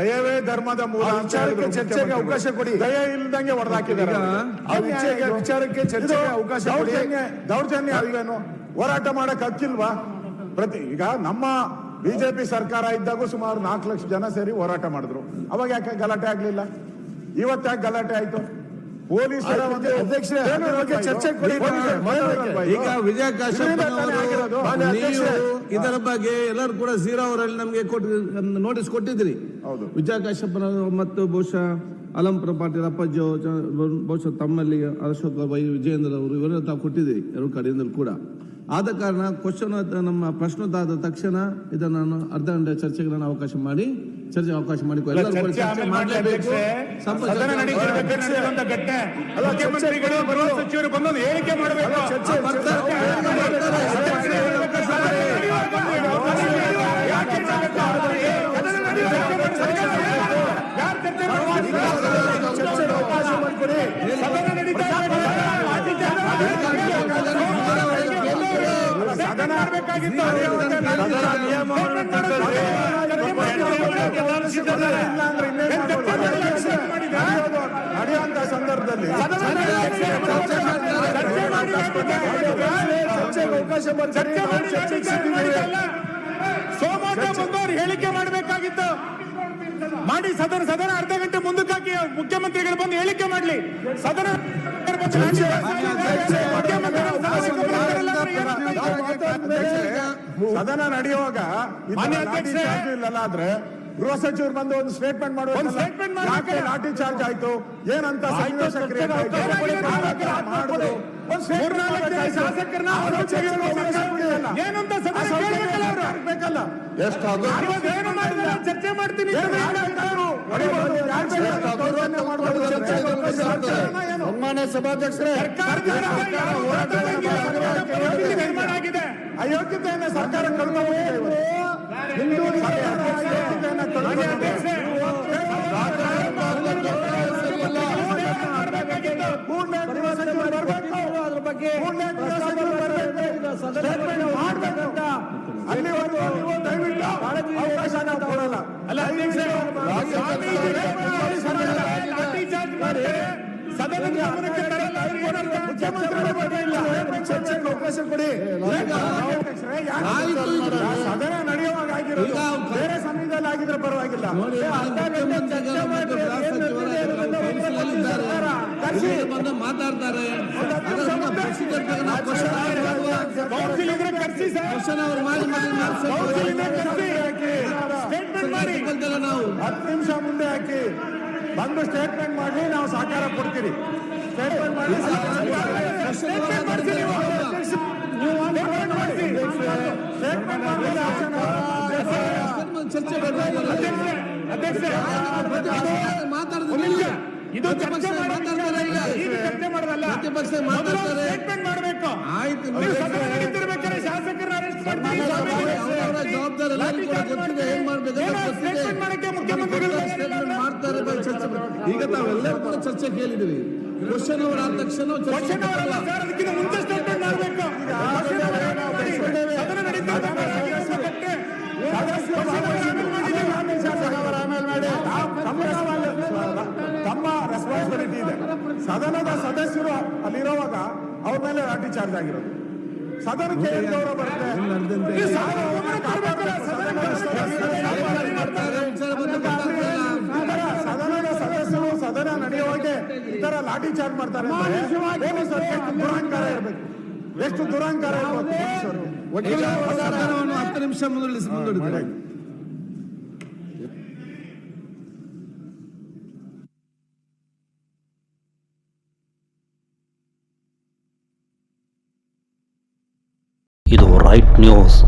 ದಯವೇ ಧರ್ಮದ ಮೂಲ ವಿಚಾರಕ್ಕೆ ಚರ್ಚೆಗೆ ಅವಕಾಶ ಕೊಡಿ. ದಯ ಇಲ್ದಂಗೆ ಹೊಡೆದಾಕಿದ್ದಾರೆ ವಿಚಾರಕ್ಕೆ- ಚರ್ಚೆಗೆ ಅವಕಾಶ. ದೌರ್ಜನ್ಯ ದೌರ್ಜನ್ಯ ಅಲ್ವೇನು ಹೋರಾಟ ಮಾಡಕ್ ಹಕ್ಕಿಲ್ವಾ? ಪ್ರತಿ ಈಗ ನಮ್ಮ ಬಿಜೆಪಿ ಸರ್ಕಾರ ಇದ್ದಾಗೂ ಸುಮಾರು ನಾಲ್ಕು ಲಕ್ಷ ಜನ ಸೇರಿ ಹೋರಾಟ ಮಾಡಿದ್ರು. ಅವಾಗ ಯಾಕೆ ಗಲಾಟೆ ಆಗ್ಲಿಲ್ಲ? ಇವತ್ತು ಯಾಕೆ ಗಲಾಟೆ ಆಯ್ತು? ಪೊಲೀಸರ ಒಂದು? ಚರ್ಚೆ? ಈಗ ವಿಜಯ ಕಾಶ್ಯಪ್ ಇದರ ಬಗ್ಗೆ ಎಲ್ಲರೂ ಕೂಡ ಝೀರೋ ಅವರಲ್ಲಿ ನಮಗೆ ನೋಟಿಸ್ ಕೊಟ್ಟಿದ್ರಿ. ವಿಜಯ ಕಾಶ್ಯಪ್ಪನ ಮತ್ತು ಬಹುಶಃ ಅಲಂಪುರ ಪಾಟೀಲ್ ಅಪ್ಪಾಜಿ ಅವ್ರು ಬಹುಶಃ ತಮ್ಮಲ್ಲಿ ಅಶೋಕ್ ವೈ ವಿಜಯೇಂದ್ರ ಅವರು ಇವರೆಲ್ಲ ತಾವು ಕೊಟ್ಟಿದ್ದೀರಿ ಎರಡು ಕಡೆಯಿಂದಲೂ ಕೂಡ ಆದ ಕಾರಣ ಕ್ವಶನ್ ನಮ್ಮ ಪ್ರಶ್ನೋತ್ತಾದ ತಕ್ಷಣ ಇದನ್ನು ನಾನು ಅರ್ಧ ಗಂಟೆ ಚರ್ಚೆಗೆ ನಾನು ಅವಕಾಶ ಮಾಡಿ ಚರ್ಚೆಗೆ ಅವಕಾಶ ಮಾಡಿಕೊಳ್ಳಿ ಚರ್ಚೆ ಚರ್ಚೆ ಮಾಡ್ಲಿ ಮಾಡಲೇಬೇಕು ಅಧ್ಯಕ್ಷೆ. ಸಂಪ ಸದನ ಚರ್ಚೆ ನಡೀತಿರ್ಬೇಕಾದ್ರೆ ನಡೆಯುವಂತ ಘಟ್ಟೆ ಮುಖ್ಯಮಂತ್ರಿಗಳು ಗೃಹ ಸಚಿವರು ಬಂದು ಒಂದು ಹೇಳಿಕೆ ಮಾಡಬೇಕು ಚರ್ಚೆ ಚರ್ಚೆಗೆ ಅವಕಾಶ ಮಾಡಿಕೊಡಿ ಸದನ ನಡೀತಾ ಸದನ ಮಾಡಬೇಕಾಗಿತ್ತು ನಡೆಯುವಂತ ಸಂದರ್ಭದಲ್ಲಿ ಅವಕಾಶ. ಸೋಮವಾರ ಬಂದವರು ಹೇಳಿಕೆ ಮಾಡಬೇಕಾಗಿತ್ತು ಮಾಡಿ ಸದನ ಸದನ ಅರ್ಧ ಗಂಟೆ ಮುಂದಕ್ಕೆ ಹಾಕಿ ಮುಖ್ಯಮಂತ್ರಿಗಳು ಬಂದು ಹೇಳಿಕೆ ಮಾಡಲಿ ಸದನ ಸದನ ನಡೆಯುವಾಗ ಇಲ್ಲಲ್ಲ ಆದ್ರೆ ಗೃಹ ಸಚಿವರು ಬಂದು ಒಂದು ಸ್ಟೇಟ್ಮೆಂಟ್ ಮಾಡುವ ಮಾಡ್ಬೇಕು. ಲಾಠಿ ಚಾರ್ಜ್ ಆಯ್ತು ಏನಂತ. ಶಾಸಕರನ್ನ. ಏನಂತ ಚರ್ಚೆ ಮಾಡ್ತೀನಿ? ಸನ್ಮಾನ್ಯ ಸಭಾಧ್ಯಕ್ಷರೇ ಬಗ್ಗೆ ಆಗಿದೆ ಅಯೋಗ್ಯತೆಯನ್ನ ಸರ್ಕಾರ. ಅಯೋಗ್ಯತೆಯನ್ನ ಕಳ್ಕೊಂಡ್ಬಿಟ್ಟಿದೆ. ಕೂಡ್ಲೇ ಗೃಹ ಸಚಿವರು ಒಂದು ದಯವಿಟ್ಟು ಅವಕಾಶ ನಾವು ಕೊಡಲ್ಲ. ಅಲ್ಲ ಚಾರ್ಜ್ ಸದನದ ಗಮನಕ್ಕೆ ತರಲ್ಲ. ಚರ್ಚೆಗೆ ಅವಕಾಶ ಕೊಡಿ. ಸದನ ನಡೆಯುವಾಗ ಆಗಿರೋದು. ಬೇರೆ ಸಮಯದಲ್ಲಿ ಆಗಿದ್ರೆ ಪರವಾಗಿಲ್ಲ. ಇಲ್ಲಿ ಮಾತಾಡ್ತಾರೆ. ಕೌನ್ಸಿಲ್ ಇದ್ರೆ ಕರ್ಸಿ ಸರ್ question ಅವ್ರು ಮಾಡಿ ಮಾಡಿ ಮಾಡಿಸ್ಬೇಕು. ಕೌನ್ಸಿಲ್ ಇದ್ರೆ ಕರ್ಸಿ ಸ್ಟೇಟ್ಮೆಂಟ್ ಮಾಡಿ ನಾವು ಹತ್ತು ನಿಮಿಷ ಮುಂದೆ ಹಾಕಿ ಬಂದು ಸ್ಟೇಟ್ಮೆಂಟ್ ಮಾಡಿ ನಾವು ಸಹಕಾರ ಕೊಡ್ತೀರಿ ಸ್ಟೇಟ್ಮೆಂಟ್ ಮಾಡಿ ಸ್ಟೇಟ್ಮೆಂಟ್ ಮಾಡಿಸಿ ನೀವು ಸ್ಟೇಟ್ಮೆಂಟ್ ಮಾಡಿಸಿ ಸ್ಟೇಟ್ಮೆಂಟ್ ಮಾಡಿ ಚರ್ಚೆ ಬೇಕಾಗಿಲ್ಲ. ಅಧ್ಯಕ್ಷ ಮಾತಾಡಿದ್ರೆ ಇದು ಚರ್ಚೆ ಮಾತಾಡ್ತಾರೆ ಈಗ. ಪ್ರತಿಪಕ್ಷ ಮಾತಾಡ್ತಾರೆ. ಸ್ಟೇಟ್ಮೆಂಟ್ ಮಾಡಬೇಕು. ಆಯ್ತು ಮಾಡ್ತೀರಿ. ಈಗ ತಾವೆಲ್ಲರೂ ಕೂಡ ಚರ್ಚೆ ಕೇಳಿದಿರಿ ಕ್ವಶನ್ ಅವರ ಆದ ತಕ್ಷಣ ಮುಂಚೆ ಸ್ಟೇಟ್ಮೆಂಟ್ ಮಾಡಬೇಕು. ತಮ್ಮ ರೆಸ್ಪಾನ್ಸಿಬಿಲಿಟಿ ಇದೆ. ಸದನದ ಸದಸ್ಯರು ಅಲ್ಲಿರುವಾಗ ಅವ್ರ ಮೇಲೆ ಲಾಠಿ ಚಾರ್ಜ್ ಆಗಿರೋದು. ಸದನಕ್ಕೆ ಗೌರವ ಬರುತ್ತೆ? ಸದನದ ಸದಸ್ಯರು ಸದನ ನಡೆಯುವಾಗೆ ಈ ತರ ಲಾಠಿ ಚಾರ್ಜ್ ಮಾಡ್ತಾರೆ ದುರಹಂಕಾರ ಇರಬೇಕು. ಎಷ್ಟು ದುರಹಂಕಾರ ಇರಬೇಕು ಹತ್ತು ನಿಮಿಷ ಮುಂದುವರಿಸಿ ಮುಂದೂಡಿದ್ದಾರೆ right news.